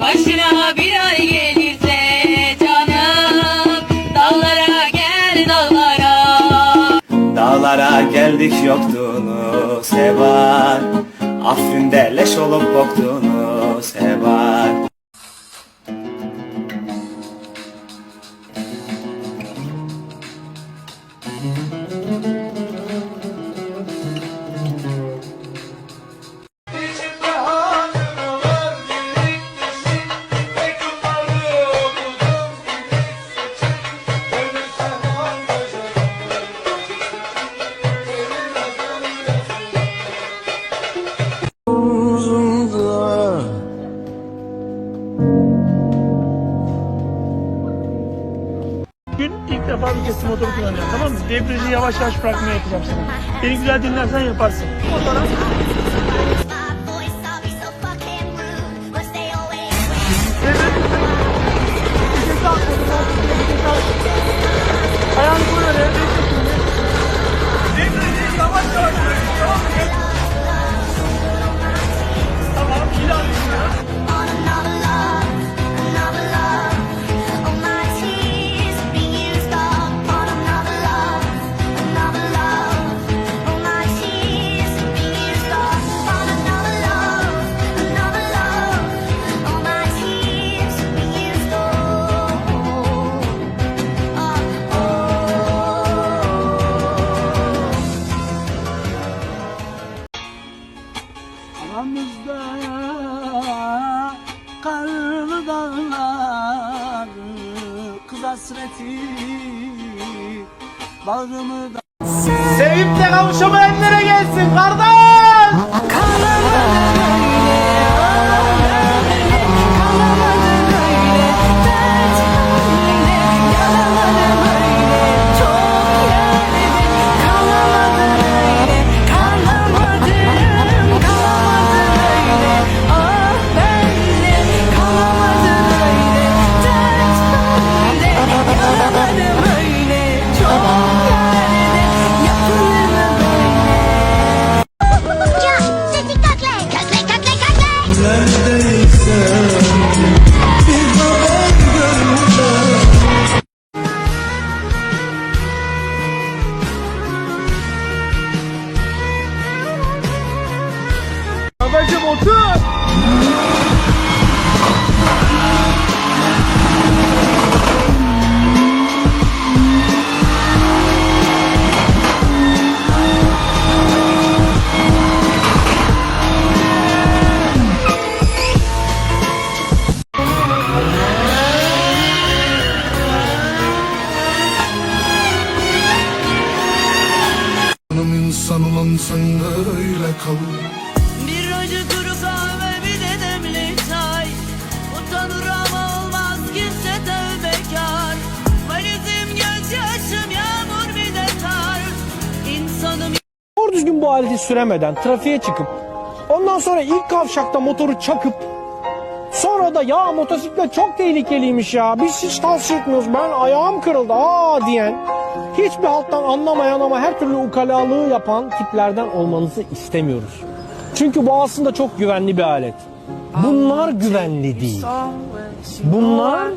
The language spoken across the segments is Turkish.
Başına bir ay gelirse canım Dağlara gel dağlara. Dağlara geldik yoktunuz sevar. Afrin'de leş olup boktunuz sevar Gün ilk defa bir kez motoru kullanıyorum tamam mı? Debriyajı yavaş yavaş bırakmaya yapacağım sana. Beni güzel dinlersen yaparsın. Motora. Hasreti Bağrımı da Sevip de kavuşamayanlara gelsin kardeş de öyle kal Bir acı kuru kahve bir de demli çay. Utanır ama olmaz kimse tövbekar Valizim gözyaşım yağmur bir de kar İnsanım Doğru düzgün bu aleti süremeden trafiğe çıkıp ondan sonra ilk kavşakta motoru çakıp sonra da ya motosiklet çok tehlikeliymiş ya biz hiç tavsiye etmiyoruz ben ayağım kırıldı aa diyen hiçbir halttan anlamayan ama her türlü ukalalığı yapan tiplerden olmanızı istemiyoruz. Çünkü bu aslında çok güvenli bir alet. Bunlar güvenli değil. Bunlar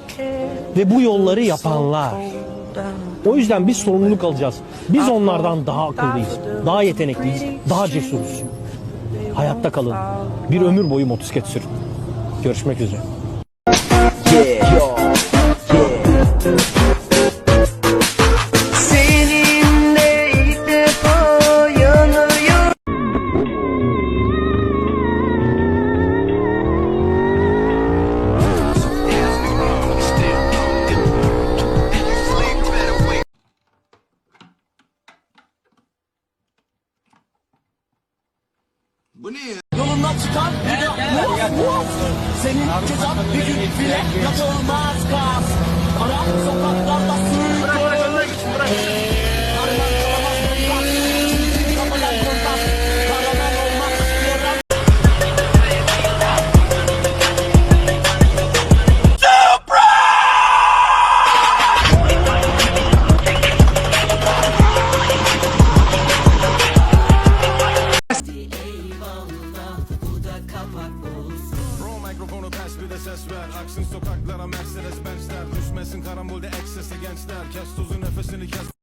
ve bu yolları yapanlar. O yüzden biz sorumluluk alacağız. Biz onlardan daha akıllıyız, daha yetenekliyiz, daha cesuruz. Hayatta kalın. Bir ömür boyu motosiklet sürün. Görüşmek üzere. Seninle Yolundan çıkan bir muaf muaf. Senin cezan bir gün bile yapılmaz gaz. Kara sokaklarda sürüyor. Tuzu nefesini kes